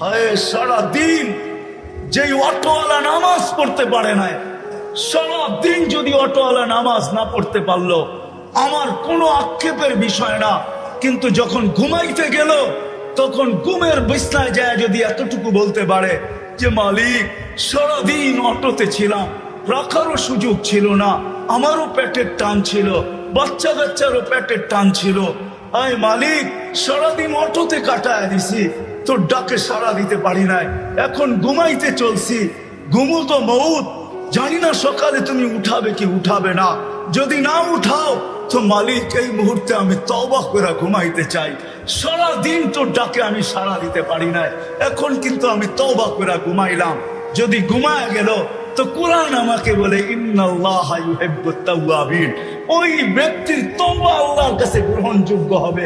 হায় সারা দিন যেই অটোওয়ালা নামাজ পড়তে পারে না সারা দিন যদি অটোওয়ালা নামাজ না পড়তে পারল, আমার কোনো আক্ষেপের বিষয় না। কিন্তু যখন ঘুমাইতে গেল, তখন ঘুমের বিছনায় যায় যদি এতটুকু বলতে পারে যে, মালিক, সারাদিন অটোতে ছিলাম, রাখারও সুযোগ ছিল না, আমারও পেটের টান ছিল বাচ্চা কাচ্চারও পেটের টান ছিল। আয় মালিক, সারাদিন অটোতে কাটায় দিছি তোর ডাকে সাড়া দিতে পারি নাই। এখন ঘুমাইতে চলছি। ঘুমু তো মৌত জানি না সকালে তুমি উঠাবে কি উঠাবে না। যদি না উঠাও, তো মালিক, এই মুহূর্তে আমি তবা করে ঘুমাইতে চাই। সারা দিন তোর ডাকে আমি সাড়া দিতে পারি নাই। এখন কিন্তু আমি তবা করে ঘুমাইলাম। যদি ঘুমায় গেল, তো কোরআন আমাকে বলে, ইন্নাল্লাহ ইউহিব্বুত তাওয়াবিন। ওই ব্যক্তির তওবা আল্লাহর কাছে গ্রহণযোগ্য হবে।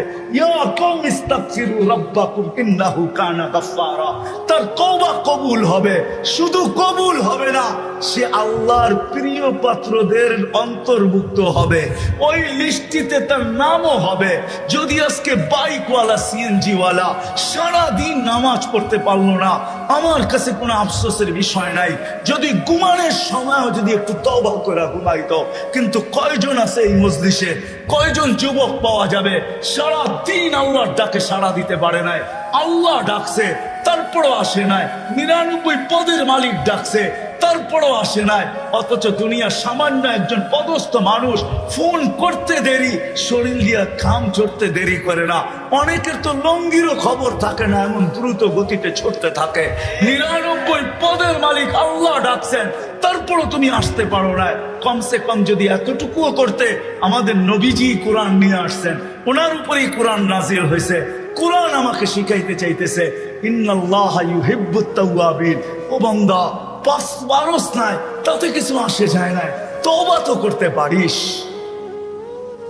তার তওবা কবুল হবে। শুধু কবুল হবে না সে আল্লাহর প্রিয় পাত্রদের অন্তর্ভুক্ত হবে। ওই লিস্টিতে তার নামও হবে। যদি আজকে বাইকওয়ালা সিএনজি ওয়ালা সারা দিন নামাজ পড়তে পারল না, আমার কাছে কোনো আফসোসের বিষয় নাই। যদি ঘুমানোর সময়ও যদি একটু তবা করে ঘুমাইতো, কিন্তু কয়জন আছে এই মজলিসে? কয়জন যুবক পাওয়া যাবে? সারা দিন আল্লাহর ডাকে সাড়া দিতে পারে নাই। আল্লাহ ডাকছে, তারপরও আসে নাই। নিরানব্বই পদের মালিক ডাকছে। তারপরও আসে নাই। অথচ দুনিয়া সামান্য একজন পদস্থ মানুষ ফোন করতে দেরি, শরীর দিয়া খাম চড়তে দেরি করে না। অনেকের তো লঙ্গিরও খবর থাকে না, এমন দ্রুত গতিতে ছুটতে থাকে। নিরানব্বই পদের মালিক আল্লাহ ডাকছেন, তারপরও তুমি আসতে পারো না। কমসে কম যদি এতটুকুও করতে আমাদের নবীজি কোরআন নিয়ে আসছেন। ওনার উপরেই কোরআন নাজিল হয়েছে। কোরআন আমাকে শিখাইতে চাইতেছে, ইন্নাল্লাহ ইউহিব্বুত তাওয়াবিন। ও বান্দা পাঁচ বারস নাই, তাতে কিছু আসে যায় না তবা তো করতে পারিস।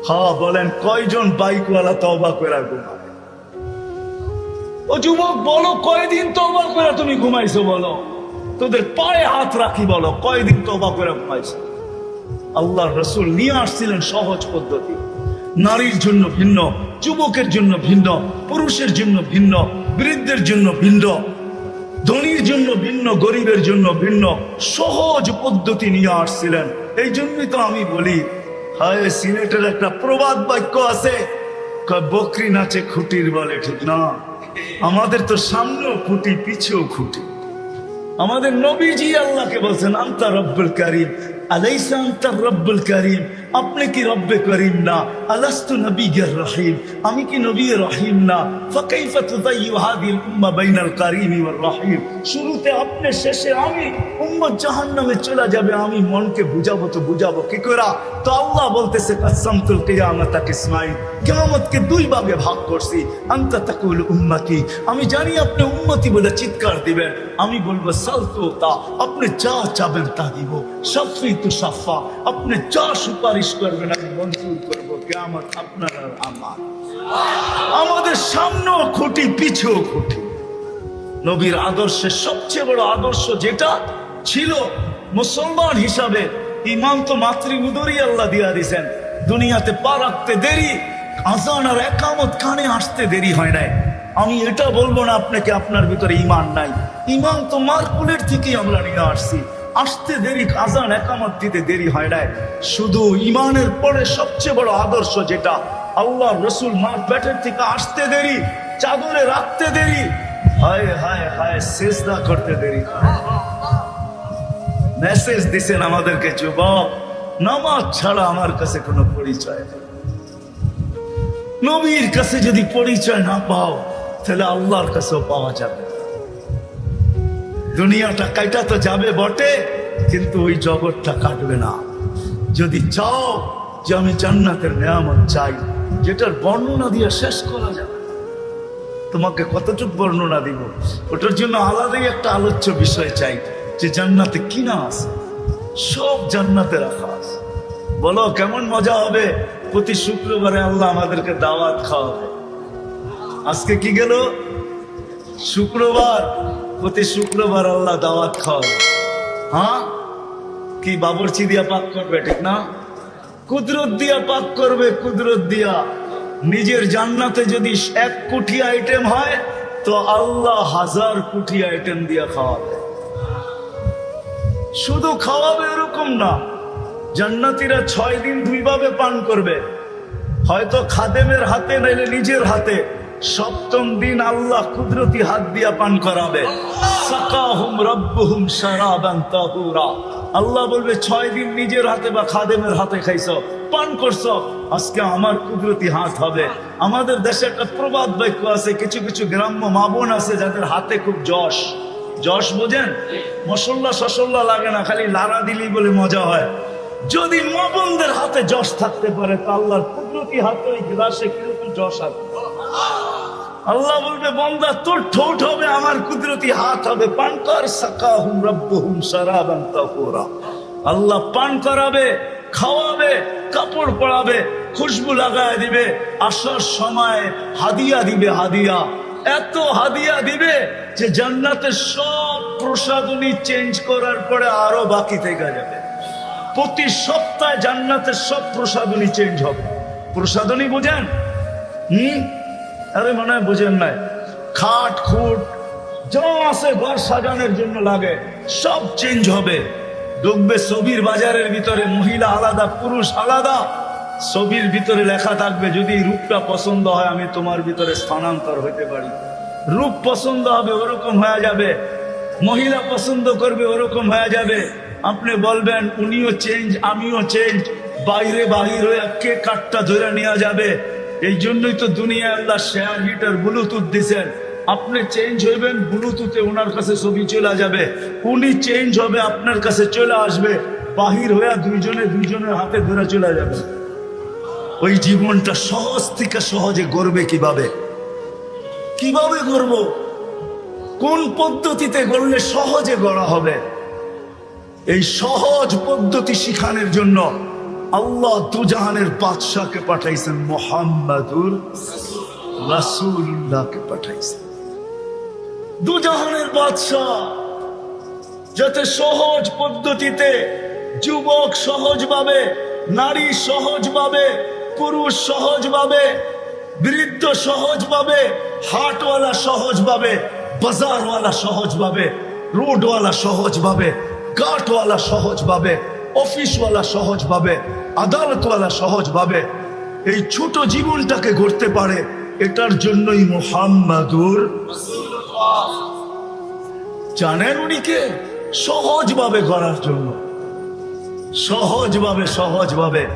হা বলেন, কয়জন বাইকওয়ালা তবা করে ঘুমায়? ও যুবক, বলো, কয়দিন তবা করে তুমি ঘুমাইছো, বলো? তোদের পায়ে হাত রাখি, বলো, কয়দিন তবা করে ঘুমাইছো? আল্লাহ রসুল নিয়ে আসছিলেন সহজ পদ্ধতি। নারীর জন্য ভিন্ন, যুবকের জন্য ভিন্ন, পুরুষের জন্য ভিন্ন, বৃদ্ধের জন্য ভিন্ন। ধনীর জন্য ভিন্ন, গরিবের জন্য ভিন্ন, সহজ পদ্ধতি নিয়ে আসছিলেন। এই জন্যই তো আমি বলি, হায়, সিলেটের একটা প্রবাদ বাক্য আছে বকরি নাচে খুঁটির বলে, ঠিক না? আমাদের তো সামনেও খুঁটি, পিছেও খুঁটি। আমাদের নবীজি আল্লাহকে বলছেন, আন্তা রব্বুল করিম, আলাইসা আন্তা রব্বুল করিম আপনি কি রব্বে করিম না? আলাস্তু নবীগের রহিম। আমি কি নবী রহিম না? ফাকাইফা তুদাইয়ু হাদিল উম্মাহ বাইনাল করিম ওয়ার রহিম। শুরুতে আপনি, শেষে আমি। উম্মত জাহান্নামে চলে যাবে, আমি মনকে বুঝাবো তো বুঝাবো। কি করা তো আল্লাহ বলতেছে কাসামতুল কিয়ামাতা কিসমাইন কিয়ামতকে দুই ভাগে ভাগ করছি। আন্তা তাকুল উম্মতি। আমি জানি আপনি উম্মতি বলে চিৎকার দিবেন। আমি বলব সালতু তা আপনি যা চাবেন তা দিব। সাফি তু সাফা। আপনি যা সুপারিশ করবেন, আমি মঞ্জুর করব। কেমন আপনার আর আমার। আমাদের সামনেও খুঁটি, পিছেও খুঁটি। নবীর আদর্শের সবচেয়ে বড় আদর্শ যেটা ছিল মুসলমান হিসাবে ইমান তো মাতৃ উদরি আল্লাহ দিয়া দিছেন। দুনিয়াতে পা রাখতে দেরি, আজান আর একামত কানে আসতে দেরি হয় নাই। আমি এটা বলব না, আপনাকে আপনার ভিতরে ইমান নাই। ইমান তো মার কুলের থেকেই আমরা নিয়ে আসছি। আসতে দেরি, আজান একামত দিতে দেরি হয় নাই। শুধু ইমানের পরে সবচেয়ে বড় আদর্শ যেটা, আল্লাহ রসুল মার পেটের থেকে আসতে দেরি, চাদরে রাখতে দেরি। হায় হায় হায়, সেজদা করতে দেরি। মেসেজ দিছেন আমাদেরকে, যুবক, নামাজ ছাড়া আমার কাছে কোনো পরিচয় নেই। নবীর কাছে যদি পরিচয় না পাও, তাহলে আল্লাহর কাছেও পাওয়া যাবে। দুনিয়াটা কাইটা তো যাবে বটে, কিন্তু ওই জগৎটা কাটবে না। যদি চাও যে আমি জান্নাতের নিয়ামত চাই, যেটার বর্ণনা দিয়ে শেষ করা যাবে। তোমাকে কতটুকু বর্ণনা দিব? ওটার জন্য আলাদাই একটা আলোচ্য বিষয় চাই, যে জান্নাতে কি না আছে? সব জান্নাতে রাখা আছে। বলো, কেমন মজা হবে? প্রতি শুক্রবারে আল্লাহ আমাদেরকে দাওয়াত খাওয়াবে। আজকে কি গেল? শুক্রবার। প্রতি শুক্রবার আল্লাহ দাওয়াত খাওয়াবে। হ্যাঁ? কি বাবরচি দিয়া পাক করবে ঠিক না? কুদরত দিয়া পাক করবে কুদরত দিয়া। নিজের জান্নাতে যদি এক কোটি আইটেম হয় তো আল্লাহ হাজার কোটি আইটেম দিয়ে খাওয়াবে। শুধু খাওয়াবে এরকম না জান্নাতিরা ছয় দিন দুইভাবে পান করবে। হয়তো খাদেমের হাতে নাইলে নিজের হাতে। সপ্তম দিন আল্লাহ কুদরতি হাত দিয়া পান করাবে। আল্লাহ বলবে, ছয় দিন নিজের হাতে বা খাদেমের হাতে খাইছো, পান করছ, আজকে আমার কুদরতি হাত হবে। আমাদের দেশে একটা প্রবাদ বাক্য আছে, কিছু কিছু গ্রাম্য মা বোন আছে যাদের হাতে খুব যশ। যশ বোঝেন? মশল্লা সসল্লা লাগে না, খালি লারা দিলি বলে মজা হয়। যদি মা বোনদের হাতে যশ থাকতে পারে, তা আল্লাহর কুদরতি হাতে ওই গ্লাসে কীরকম যশ আছে আল্লাহ বলবে, বন্দা, তোর ঠোঁট হবে, আমার কুদরতি হাত হবে। পান কর সাকাহুম রব্বুহুম সারাবান তাহুরা। আল্লাহ পান করাবে, খাওয়াবে, কাপড় পরাবে, খুশবু লাগায় দিবে, আসার সময় হাদিয়া দিবে, হাদিয়া। এত হাদিয়া দিবে যে জান্নাতের সব প্রসাদনী চেঞ্জ করার পরে আরও বাকি থেকে যাবে। প্রতি সপ্তাহে জান্নাতের সব প্রসাদনী চেঞ্জ হবে। প্রসাদনী বোঝেন? হুম? আরে মনে হয় বুঝেন নাই। খাট, খুট, যা আছে ঘর সাজানোর জন্য লাগে, সব চেঞ্জ হবে। ঢুকবে ছবির বাজারের ভিতরে, মহিলা আলাদা, পুরুষ আলাদা। ছবির ভিতরে লেখা থাকবে, যদি রূপটা পছন্দ হয়, আমি তোমার ভিতরে স্থানান্তর হইতে পারি। রূপ পছন্দ হবে, ওরকম হয়ে যাবে। মহিলা পছন্দ করবে, ওরকম হয়ে যাবে। আপনি বলবেন, উনিও চেঞ্জ আমিও চেঞ্জ বাইরে বাহির হয়ে কে কাঠটা ধরে নেওয়া যাবে? এই জন্যই তো দুনিয়া আল্লাহ শেয়ার হিটার ব্লুটুথ দিছেন। আপনি চেঞ্জ হইবেন ব্লুটুথে ওনার কাছে ছবি চলে যাবে। উনি চেঞ্জ হবে, আপনার কাছে চলে আসবে। বাহির হয়ে দুইজনে দুইজনের হাতে ধরে চলে যাবে। ওই জীবনটা সহজ থেকে সহজে গড়বে কীভাবে? কীভাবে গড়ব? কোন পদ্ধতিতে গড়লে সহজে গড়া হবে? এই সহজ পদ্ধতি শিখানোর জন্য আল্লাহ দুজাহানের বাদশাহকে পাঠাইছেন, মোহাম্মদুর রাসূলুল্লাহকে পাঠাইছেন। দুজাহানের বাদশাহ যাতে সহজ পদ্ধতিতে যুবক সহজভাবে, নারী সহজভাবে, পুরুষ সহজভাবে, বৃদ্ধ সহজভাবে, হাটওয়ালা সহজভাবে, বাজারওয়ালা সহজভাবে, রোডওয়ালা সহজভাবে গাটওয়ালা সহজভাবে অফিসওয়ালা সহজভাবে আদালতওয়ালা সহজভাবে এই ছোট জীবনটাকে গড়তে পারে, এটার জন্যই মোহাম্মদুর জানেন উনি কে? সহজভাবে করার জন্য। সহজভাবে সহজভাবে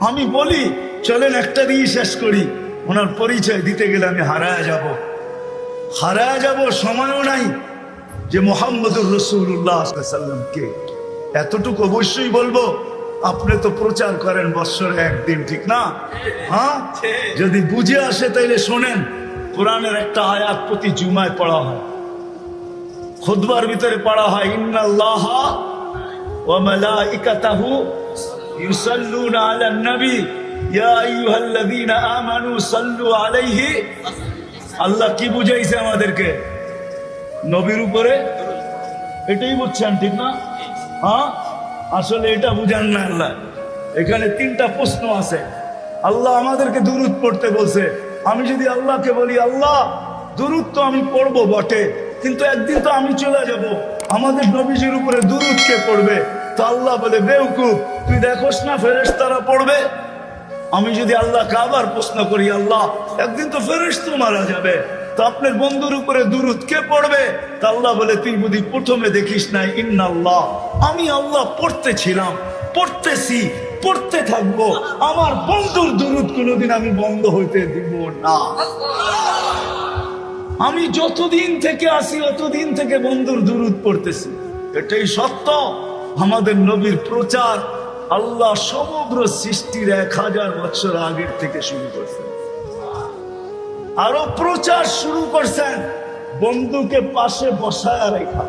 আমি বলি, চলেন একটা দিয়ে শেষ করি, ওনার পরিচয় দিতে গেলে আমি হারায় যাব। হারায় যাব, সময়ও নাই যে মোহাম্মদুর রসুল্লাহ সাল্লাম কে এতটুকু অবশ্যই বলব, আপনি তো প্রচার করেন বৎসরে একদিন, ঠিক না? হ্যাঁ? যদি বুঝে আসে তাইলে শোনেন, কোরআনের একটা আয়াত প্রতি জুমায় পড়া হয়। খুদবার ভিতরে পড়া হয়, ইন্নাল্লাহ ওয়া মালাইকাতাহু ইউসাল্লুনা আলান নবী। ইয়া আইয়ুহাল্লাযীনা আমানু সাল্লু আলাইহি। আল্লাহ কি বুঝাইছে আমাদেরকে? নবীর উপরে? এটাই বুঝছেন, ঠিক না? হ্যাঁ? আসলে এটা বুঝান না আল্লাহ। এখানে তিনটা প্রশ্ন আছে। আল্লাহ আমাদেরকে দুরুদ পড়তে বলছে। আমি যদি আল্লাহকে বলি, আল্লাহ, দুরুদ তো আমি পড়ব বটে, কিন্তু একদিন তো আমি চলে যাব। আমাদের নবীজির উপরে দুরুদ কে পড়বে? তো আল্লাহ বলে, বেউকুফ, তুই দেখোস না ফেরেস তারা পড়বে? আমি যদি আল্লাহকে আবার প্রশ্ন করি, আল্লাহ, একদিন তো ফেরেস্ত মারা যাবে। তো আপনার বন্ধুর উপরে দুরুদ কে পড়বে? তা আল্লাহ বলে তুই বুঝি প্রথমে দেখিস না ইন্নাল্লাহ, আমি আল্লাহ পড়তেছিলাম, পড়তেছি, পড়তে থাকব, আমার বন্ধুর দুরুদ কোনোদিন আমি বন্ধ হইতে দিব না। আমি যতদিন থেকে আসি অতদিন থেকে বন্ধুর দুরুদ পড়তেছি। এটাই সত্য। আমাদের নবীর প্রচার আল্লাহ সমগ্র সৃষ্টির এক হাজার বছর আগের থেকে শুরু করছেন আরও প্রচার শুরু করছেন। বন্ধুকে পাশে বসায় রেখা।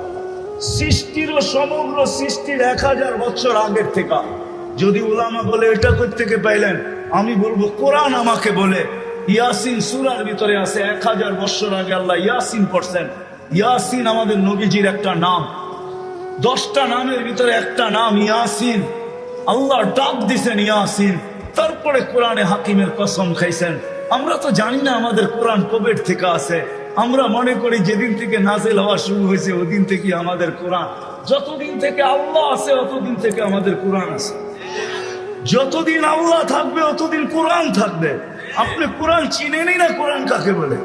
সৃষ্টিরও সমগ্র সৃষ্টির এক হাজার বছর আগের থেকে। যদি ওলামা বলে, এটা থেকে পাইলেন? আমি বলব, কোরআন আমাকে বলে। ইয়াসিন সুরার ভিতরে আছে, এক হাজার বছর আগে আল্লাহ ইয়াসিন পড়ছেন। ইয়াসিন আমাদের নবীজির একটা নাম। দশটা নামের ভিতরে একটা নাম, ইয়াসিন। আল্লাহ ডাক দিছেন ইয়াসিন। তারপরে কোরআনে হাকিমের কসম খাইছেন। আমরা তো জানি না আমাদের কোরআন কবের থেকে আছে। আমরা মনে করি যেদিন থেকে নাজেল হওয়া শুরু হয়েছে, ওদিন থেকে আমাদের কোরআন। যতদিন থেকে আল্লাহ আছে, অতদিন থেকে আমাদের কোরআন আছে। যতদিন আল্লাহ থাকবে, অতদিন কোরআন থাকবে। আপনি কোরআন চিনেনই না, কোরআন কাকে বলে?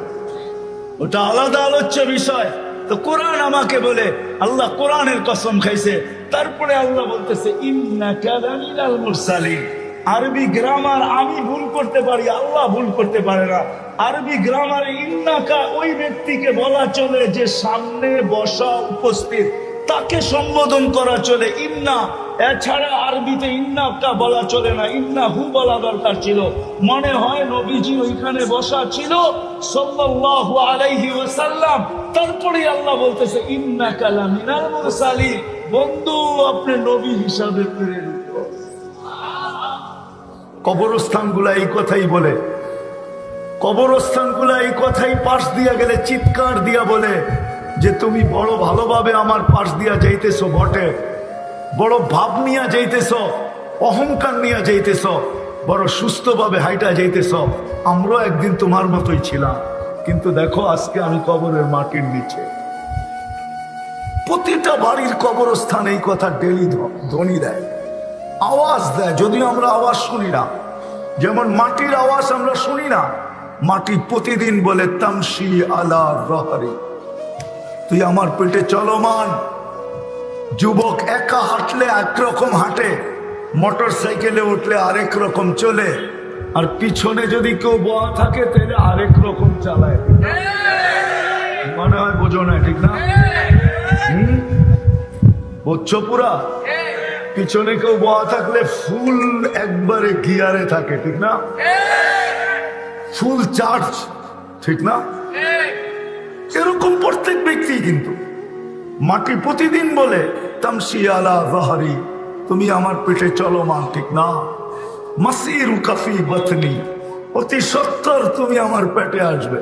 ওটা আলাদা আলোচ্য বিষয়। তো কোরআন আমাকে বলে, আল্লাহ কোরআনের কসম খাইছে। তারপরে আল্লাহ বলতেছে, ইন্নাকা লামিনাল মুরসালিন। আরবি গ্রামার আমি ভুল করতে পারি, আল্লাহ ভুল করতে পারে না। আরবি গ্রামারে ইন্নাকা ওই ব্যক্তিকে বলা চলে যে সামনে বসা উপস্থিত। তাকে সম্বোধন করা চলে, ইন্না। এছাড়া আরবিতে ইন্নাকা বলা চলে না, ইন্না হু বলা দরকার ছিল। মনে হয় নবীজি ওইখানে বসা ছিল, সাল্লাল্লাহু আলাইহি ওয়াসাল্লাম। তারপরে আল্লাহ বলতেছে, ইন্নাকা লামিনাল মুরসালিন। বন্ধু, আপনি নবী হিসাবে প্রেরিত। কবরস্থানগুলা এই কথাই বলে। কবরস্থানগুলা এই কথাই পাশ দিয়া গেলে, চিৎকার দিয়া বলে যে, তুমি বড় ভালোভাবে আমার পাশ দিয়া যাইতেছ, বটে। বড় ভাব নিয়া যাইতেছ, অহংকার নিয়া যাইতেছ, বড় সুস্থভাবে হাইটা যাইতেছ। আমরাও একদিন তোমার মতোই ছিলাম। কিন্তু দেখো, আজকে আমি কবরের মাটির নিচে। প্রতিটা বাড়ির কবরস্থান এই কথা ডেলি ধ্বনি দেয়। আওয়াজ দেয়, যদিও আমরা আওয়াজ শুনি না। যেমন মাটির আওয়াজ আমরা শুনি না, মাটি প্রতিদিন বলে তামসি আলা রহারি তুই আমার পেটে চলমান। যুবক একা হাঁটলে একরকম হাঁটে, মোটর সাইকেলে উঠলে আরেক রকম চলে, আর পিছনে যদি কেউ বয়া থাকে, তাহলে আরেক রকম চালায়। মনে হয় বোঝো না, ঠিক না? বুঝছ পুরা? পিছনে কেউ বয়া থাকলে ফুল একবারে গিয়ারে থাকে, ঠিক না? ফুল চার্জ, ঠিক না? এরকম প্রত্যেক ব্যক্তি কিন্তু। মাটি প্রতিদিন বলে তামসি জাহারি, তুমি আমার পেটে চলো মা, ঠিক না? মাসির কাফি বথনি অতি সত্তর তুমি আমার পেটে আসবে।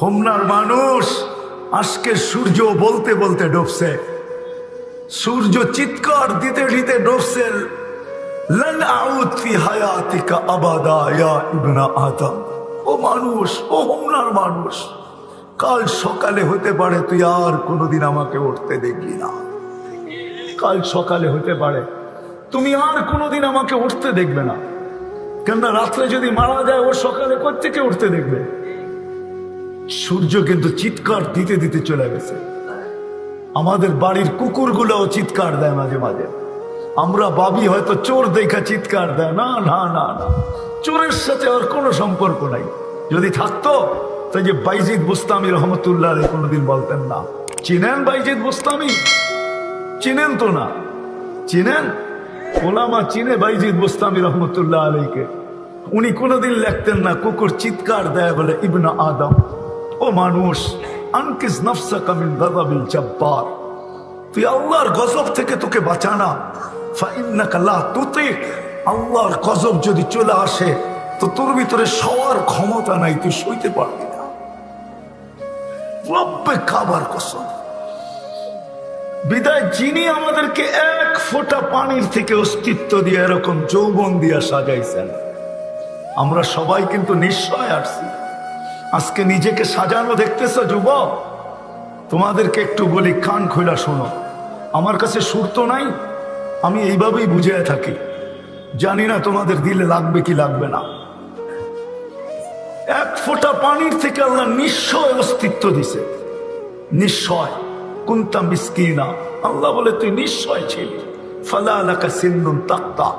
হোমনার মানুষ আজকে সূর্য বলতে বলতে ডুবছে। সূর্য চিৎকার দিতে দিতে ডুবছে মানুষ মানুষ, কাল সকালে হতে পারে তুই আর কোনোদিন আমাকে উঠতে দেখবি না। কাল সকালে হতে পারে তুমি আর কোনোদিন আমাকে উঠতে দেখবে না। কেননা রাত্রে যদি মারা যায়, ও সকালে কোথেকে উঠতে দেখবে? সূর্য কিন্তু চিৎকার দিতে দিতে চলে গেছে। আমাদের বাড়ির কুকুরগুলোও চিৎকার দেয় মাঝে মাঝে। আমরা বাবি হয়তো চোর দেখা চিৎকার দেয়। না না না না। চোরের সাথে আর কোনো সম্পর্ক নাই। যদি থাকতো, তাই যে বাইজিদ বুস্তামি রহমতুল্লাহ কোনোদিন বলতেন না। চিনেন বাইজিদ বুস্তামি? চিনেন তো না। চিনেন? ওলামা চিনে বাইজিদ বুস্তামি রহমতুল্লাহ আলীকে উনি কোনোদিন লেখতেন না, কুকুর চিৎকার দেয় বলে ইবনা আদম। ও মানুষ আনকিস জব্বার। তুই আল্লাহর গজব থেকে তোকে বাঁচানা ফাইন্নাকা লা তুতিক। আল্লাহর গজব যদি চলে আসে, তো তোর ভিতরে ক্ষমতা নাই, তুই সইতে পারবি না। রব্বে খাবার কসম। বিদায়, যিনি আমাদেরকে এক ফোঁটা পানির থেকে অস্তিত্ব দিয়ে এরকম যৌবন দিয়ে সাজাইছেন, আমরা সবাই কিন্তু নিশ্চয় আসছি আজকে নিজেকে সাজানো দেখতেছ, যুবক? তোমাদেরকে একটু বলি, কান খোলা শোনো। আমার কাছে সুর তো নাই, আমি এইভাবেই বুঝিয়ে থাকি। জানি না তোমাদের দিলে লাগবে কি লাগবে না। এক ফোঁটা পানির থেকে আল্লাহ নিশ্চয় অস্তিত্ব দিছে। নিশ্চয় কুন্তা মিসকিনা। আল্লাহ বলে, তুই নিশ্চয় ছিলি। ফালা আলাকা সিন্দুন তাক্তা।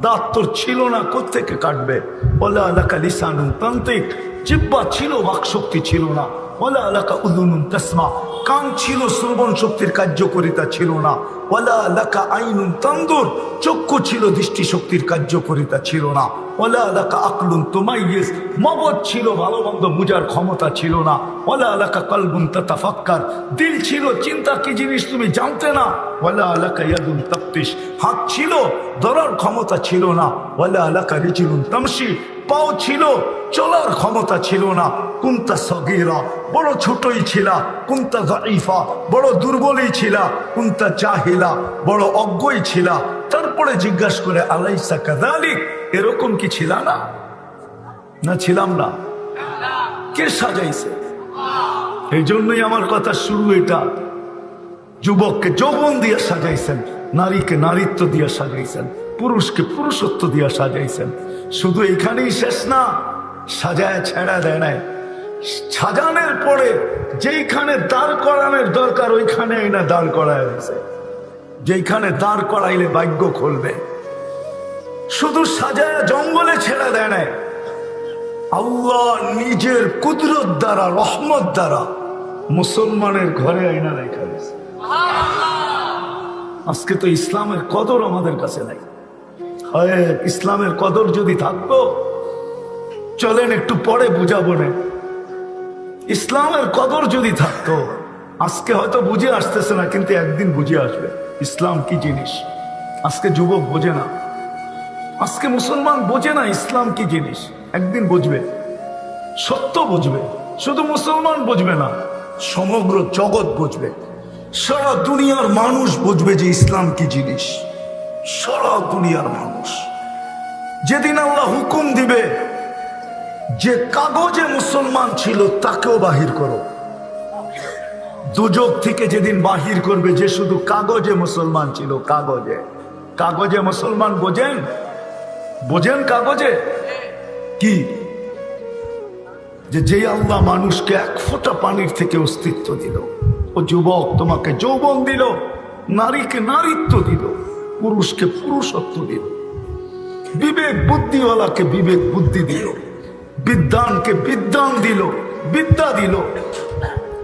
দাঁত তোর ছিল না কোথেকে কাটবে? ওলা আলাকা লিসানুন তান্ত্রিক জিব্বা ছিল, বাকশক্তি ছিল না। ওলা আলাকা উদুনুন তসমা, কান ছিল, শ্রবণ শক্তির কার্যকরিতা ছিল না। ওলা আলাকা আইনুন তান্দুর চক্ষু ছিল, দৃষ্টি শক্তির কার্যকরিতা ছিল না। ওলা আলাকা আকলুন তোমাইয়েস মগজ ছিল ভালো মন্দ বুঝার ক্ষমতা ছিল না। ওলা আলাকা কলবুন তাতাফাক্কার, দিল ছিল, চিন্তা কি জিনিস তুমি জানতে না। ওলা আলাকা ইয়াদুন তাপ্তিস হাত ছিল, ধরার ক্ষমতা ছিল না। ওলা আলাকা রিচিলুন তামসি পাও ছিল চলার ক্ষমতা ছিল না। কুন্তা সগিরা, বড় ছোটই ছিলা। কুন্তা গাইফা বড় দুর্বলই ছিলা। কুন্তা চাহিলা বড় অজ্ঞই ছিলা। তারপরে জিজ্ঞাসা করে, আলাইসা কাদালিক এরকম কি ছিল না? না ছিলাম না। কে সাজাইছে? এই জন্যই আমার কথা শুরু এটা। যুবককে যৌবন দিয়ে সাজাইছেন, নারীকে নারীত্ব দিয়ে সাজাইছেন, পুরুষকে পুরুষত্ব দিয়ে সাজাইছেন। শুধু এখানেই শেষ না। সাজায় ছেড়া দেয় নাই। সাজানোর পরে যেইখানে দাঁড় করানোর দরকার ওইখানে না দাঁড় করায় হয়েছে। যেইখানে দাঁড় করাইলে ভাগ্য খুলবে। শুধু সাজায় জঙ্গলে ছেড়ে দেয় নাই। আল্লাহ নিজের কুদরত দ্বারা, রহমত দ্বারা মুসলমানের ঘরে আইনা রেখা দিয়েছে। আজকে তো ইসলামের কদর আমাদের কাছে নাই। ইসলামের কদর যদি থাকতো চলেন একটু পরে বুঝাবো না। ইসলামের কদর যদি থাকতো, আজকে হয়তো বুঝে আসতেছে না, কিন্তু একদিন বুঝে আসবে, ইসলাম কি জিনিস? আজকে যুবক বোঝে না। আজকে মুসলমান বোঝে না ইসলাম কি জিনিস। একদিন বুঝবে। সত্য বুঝবে। শুধু মুসলমান বুঝবে না, সমগ্র জগৎ বুঝবে। সারা দুনিয়ার মানুষ বুঝবে যে ইসলাম কি জিনিস। সারা দুনিয়ার মানুষ। যেদিন আল্লাহ হুকুম দিবে যে কাগজে মুসলমান ছিল, তাকেও বাহির করো। দুযোগ থেকে যেদিন বাহির করবে, যে শুধু কাগজে মুসলমান ছিল, কাগজে। কাগজে মুসলমান বোঝেন? বোঝেন কাগজে? কি? যে যে আল্লাহ মানুষকে এক ফোঁটা পানির থেকে অস্তিত্ব দিল, ও যুবক তোমাকে যৌবন দিল, নারীকে নারীত্ব দিল, পুরুষকে পুরুষত্ব দিল, বিবেক বুদ্ধিওয়ালাকে বিবেক বুদ্ধি দিল। বিদ্যানকে বিদ্যান দিল, বিদ্যা দিল,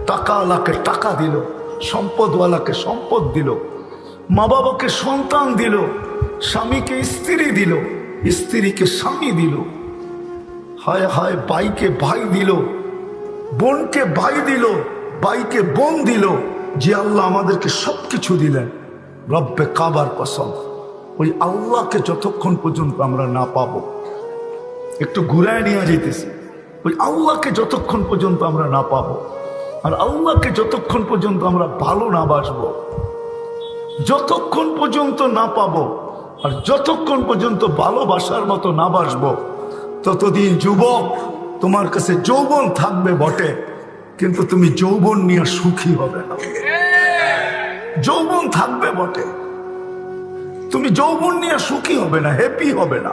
টাকাওয়ালাকে টাকা দিল, সম্পদওয়ালাকে সম্পদ দিল মা বাবাকে সন্তান দিল, স্বামীকে স্ত্রী দিল, স্ত্রীকে স্বামী দিল, হায় হায় বাইকে ভাই দিল, বোনকে ভাই দিল বাইকে বোন দিল, যে আল্লাহ আমাদেরকে সব কিছু দিলেন, রব্বে কাবার কসম, ওই আল্লাহকে যতক্ষণ পর্যন্ত আমরা না পাবো একটু ঘুরায় নিয়ে যেতেছি ওই আল্লাহকে যতক্ষণ পর্যন্ত আমরা না পাবো, আর আল্লাহকে যতক্ষণ পর্যন্ত আমরা ভালো না বাসবো, যতক্ষণ পর্যন্ত না পাবো, আর যতক্ষণ পর্যন্ত ভালোবাসার মতো না বাসবো, ততদিন যুবক তোমার কাছে যৌবন থাকবে বটে, কিন্তু তুমি যৌবন নিয়ে সুখী হবে না। যৌবন থাকবে বটে। তুমি যৌবন নিয়ে সুখী হবে না হ্যাপি হবে না।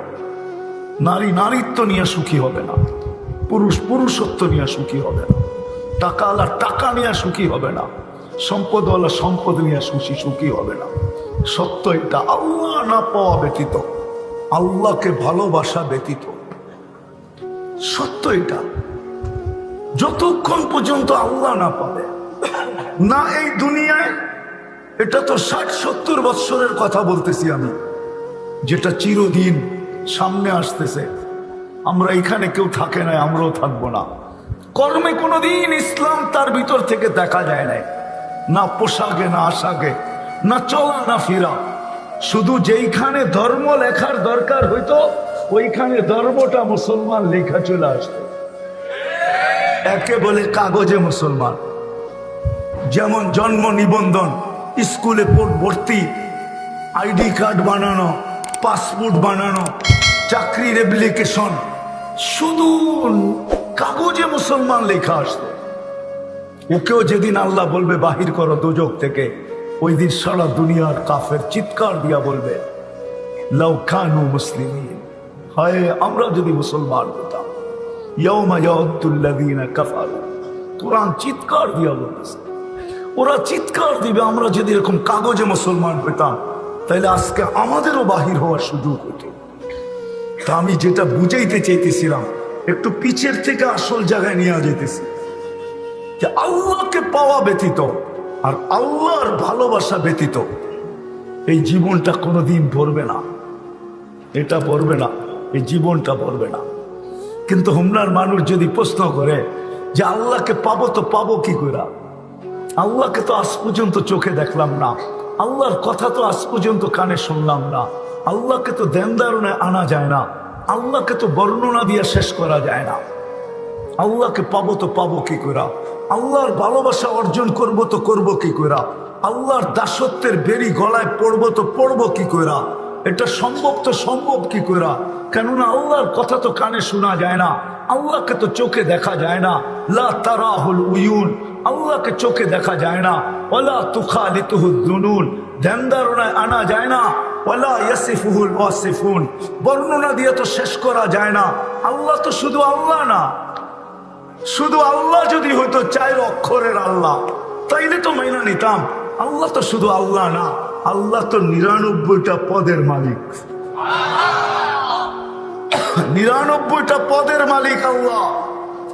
নারী নারীত্ব নিয়ে সুখী হবে না। পুরুষ পুরুষত্ব নিয়ে সুখী হবে না। টাকাওয়ালা টাকা নিয়ে সুখী হবে না। সম্পদওয়ালা সম্পদ নিয়ে সুখী সুখী হবে না। সত্য এটা। আল্লাহ না পাওয়া ব্যতীত। আল্লাহকে ভালোবাসা ব্যতীত। সত্য এটা। যতক্ষণ পর্যন্ত আল্লাহ না পাবে, না এই দুনিয়ায়, এটা তো ষাট সত্তর বৎসরের কথা বলতেছি আমি, যেটা চিরদিন সামনে আসতেছে। আমরা এখানে কেউ থাকে না আমরাও থাকব না। কর্মে কোনোদিন ইসলাম তার ভিতর থেকে দেখা যায় না না পোশাকে, না আশাকে, না চলা, না ফিরা। শুধু যেইখানে ধর্ম লেখার দরকার হইতো, ওইখানে ধর্মটা মুসলমান লেখা চলে আসতো। একে বলে কাগজে মুসলমান। যেমন জন্ম নিবন্ধন, স্কুলে ভর্তি, আইডি কার্ড বানানো, পাসপোর্ট বানানো চাকরির অ্যাপ্লিকেশন শুধু কাগজে মুসলমান লেখা আসতো। ওকেও যেদিন আল্লাহ বলবে, বাহির করো দুজক থেকে। ওই দিন সারা দুনিয়ার কাফের চিৎকার দিয়া বলবে লৌখানু মুসলিম হায়, আমরা যদি মুসলমান হতাম। কোরআন চিৎকার দিয়া বলতেছে। ওরা চিৎকার দিবে, আমরা যদি এরকম কাগজে মুসলমান হইতাম তাহলে আজকে আমাদেরও বাহির হওয়ার সুযোগ হতো। তা আমি যেটা বুঝাইতে চাইতেছিলাম, একটু পিছের থেকে আসল জায়গায় নিয়ে যেতেছি যে আল্লাহকে পাওয়া ব্যতীত আর আল্লাহর ভালোবাসা ব্যতীত এই জীবনটা কোনোদিন ভরবে না। এটা ভরবে না, এই জীবনটা ভরবে না। কিন্তু হুমনার মানুষ যদি প্রশ্ন করে যে আল্লাহকে পাবো তো পাবো কি করে আল্লাহকে তো আজ পর্যন্ত চোখে দেখলাম না, আল্লাহর কথা তো আজ পর্যন্ত কানে শুনলাম না। আল্লাহকে তো দেন ধারণে আনা যায় না। আল্লাহকে তো বর্ণনা দিয়ে শেষ করা যায় না। আল্লাহকে পাবো তো পাবো কি করে? আল্লাহর ভালোবাসা অর্জন করব তো করব কি করে? আল্লাহর দাসত্বের বেরি গলায় পড়ব তো পড়ব কি করে? এটা সম্ভব তো সম্ভব কি করে? কেননা আল্লাহর কথা তো কানে শোনা যায় না। আল্লাহকে তো চোখে দেখা যায় না। লা তারাহুল উয়ুন। আল্লাহকে চোখে দেখা যায় না। ওলা তুখা লিতুহুদ্দুনুন ধ্যান ধারণায় আনা যায় না। বর্ণনা দিয়ে তো শেষ করা যায় না। আল্লাহ তো শুধু আল্লাহ না। শুধু আল্লাহ যদি হইতো চার অক্ষরের আল্লাহ। তাইলে তো মাইনা নিতাম। আল্লাহ তো শুধু আল্লাহ না। আল্লাহ তো নিরানব্বইটা পদের মালিক। নিরানব্বইটা পদের মালিক আল্লাহ।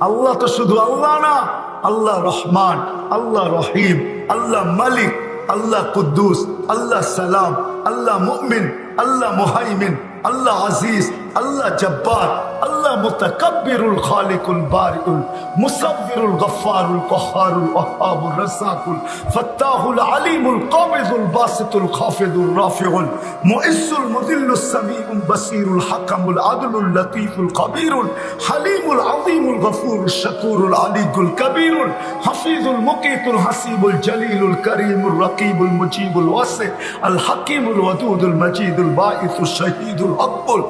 আল্লাহ তো শুধু আল্লাহ না। আল্লাহ রহমান, আল্লাহ রহিম, আল্লাহ মালিক। আল্লাহ কুদ্দুস আল্লাহ সালাম আল্লাহ মুমিন আল্লাহ মুহাইমিন আল্লাহ আজিজ আল্লাহ জব্বার, আল্লাহ মুতাকাব্বিরুল খালিকুল বারিউল, মুসাব্বিরুল গফফারুল কহারুল ওয়াহাবুর রাসাকুল ফাত্তাহুল আলিমুল কাবিদুল বাসিতুল খাফিদুল রাফিউল, মুইসুল মুদিল্লুস সামিউল বাসিরুল হাকামুল আদলুল লতীফুল কবিরুল, হালিমুল আযীমুল গফুরুল শাকুরুল আলিকুল কবিরুল, হাফিজুল মুকিতুল হাসিবুল জলিলুল করিমুল রকিবুল মুজিবুল ওয়াসি আল হাকিমুল ওয়াদুদুল মজিদুল বাঈসুল শহীদুল আকবুল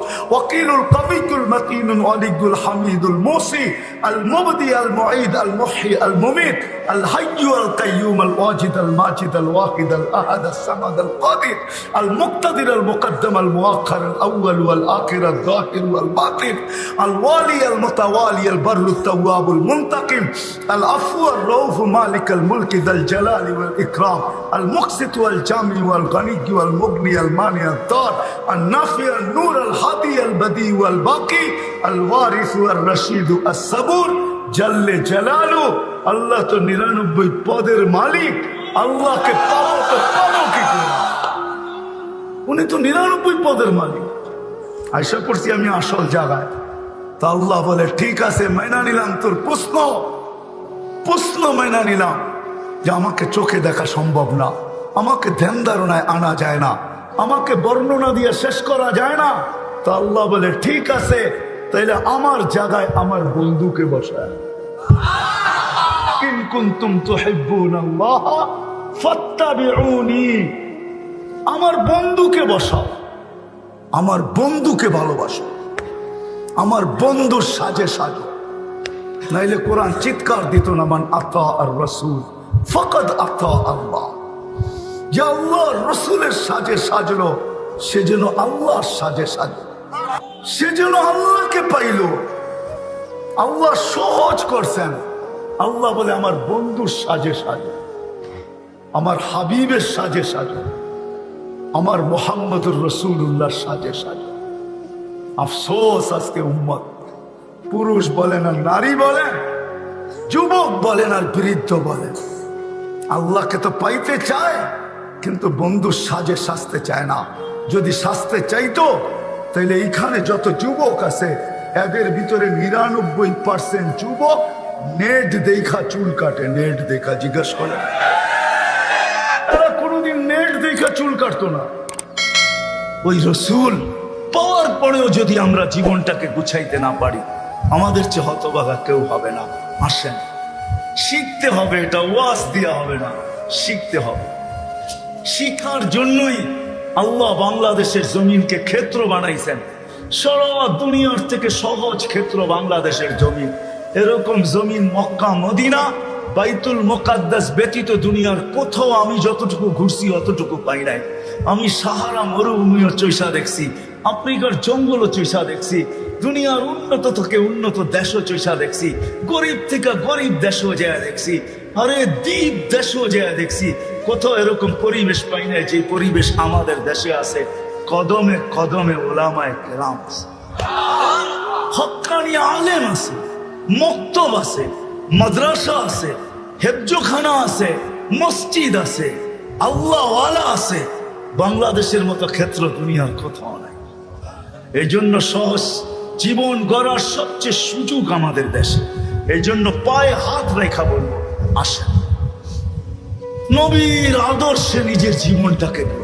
وكيل القوي المتين الولي الحميد الموصي المبدي المعيد المحيي المميت الحي القيوم الواجد الماجد الواحد الأحد الصمد القادر المقتدر المقدم المؤخر الأول والآخر الظاهر والباطن الوالي المتوالي البر التواب المنتقم العفو الرؤوف مالك الملك ذا الجلال والإكرام المقسط والجامع والغني والمغني المانع الدار النافع النور الهادي البديع والباقي الوارث الرشيد الصبور جل جلاله আল্লাহ তো নিরানব্বই পদের মালিক আল্লাহকে পাবো তো পাবো কি করে উনি তো নিরানব্বই পদের মালিক আশা করছি আমি আসল জায়গায় তা আল্লাহ বলে ঠিক আছে মাইনা নিলাম তোর প্রশ্ন প্রশ্ন মাইনা নিলাম যে আমাকে চোখে দেখা সম্ভব না আমাকে ধ্যান ধারণায় আনা যায় না আমাকে বর্ণনা দিয়ে শেষ করা যায় না তা আল্লাহ বলে, ঠিক আছে, তাইলে আমার জায়গায় আমার বন্ধুকে বসায়। আমার বন্ধুকে বসাও। আমার বন্ধুকে ভালোবাসো। আমার বন্ধুর সাজে সাজো। নাইলে কোরআন চিৎকার দিত না, মান আতা আর রসুল, ফকদ আতা আল্লাহ। যে আল্লাহ রসুলের সাজে সাজলো, সে যেন আল্লাহর সাজে সাজলো সে যেন আল্লাহকে পাইল। আল্লাহ সহজ করছেন। আল্লাহ বলে, আমার বন্ধুর সাজে সাজো, আমার হাবিবের সাজে সাজে, আমার মোহাম্মদুর রসুল্লাহর সাজে সাজো। আফসোস আজকে উম্মত। পুরুষ বলেন আর নারী বলেন, যুবক বলেন আর বৃদ্ধ বলেন। আল্লাহকে তো পাইতে চায়, কিন্তু বন্ধুর সাজে সাজতে চায় না। যদি সাজতে চাইতো তাহলে এইখানে যত যুবক আছে, এদের ভিতরে নিরানব্বই পার্সেন্ট যুবক নেট দেখা চুল কাটে, নেট দেখা জিজ্ঞেস করে। এরা কোনোদিন নেট দেখা চুল কাটতো না। ওই রসুল, পাওয়ার পরেও যদি আমরা জীবনটাকে গুছাইতে না পারি, আমাদের চেয়ে হতবাগা কেউ হবে না। আসেন, শিখতে হবে এটা, ওয়াজ দেওয়া হবে না, শিখতে হবে। শিখার জন্যই আল্লাহ বাংলাদেশের জমিনকে ক্ষেত্র বানাইছেন। সারা দুনিয়ার থেকে সহজ ক্ষেত্র বাংলাদেশের জমিন এরকম জমিন মক্কা, মদিনা, বাইতুল মোকাদ্দাস ব্যতীত দুনিয়ার কোথাও আমি যতটুকু ঘুরছি, অতটুকু পাই নাই। আমি সাহারা মরুভূমিও চৈসা দেখছি, আফ্রিকার জঙ্গলও চৈসা দেখছি, দুনিয়ার উন্নত থেকে উন্নত দেশও চৈসা দেখছি, গরিব থেকে গরিব দেশও যায় দেখছি, আরে দ্বীপ দেশও যায় দেখছি কোথাও এরকম পরিবেশ পাই নাই যে পরিবেশ আমাদের দেশে আছে। কদমে কদমে ওলামায় কেরাম আছে। হকানি আলেম আছে, মক্তব আছে, মাদ্রাসা আছে, হেফজোখানা আছে, মসজিদ আছে, আল্লাহওয়ালা আছে। বাংলাদেশের মতো ক্ষেত্র দুনিয়ার কোথাও নাই। এই জন্য সহজ জীবন গড়ার সবচেয়ে সুযোগ আমাদের দেশে। এই জন্য পায়ে হাত রেখা বলব, আসেন। নবীর আদর্শে নিজের জীবনটাকে।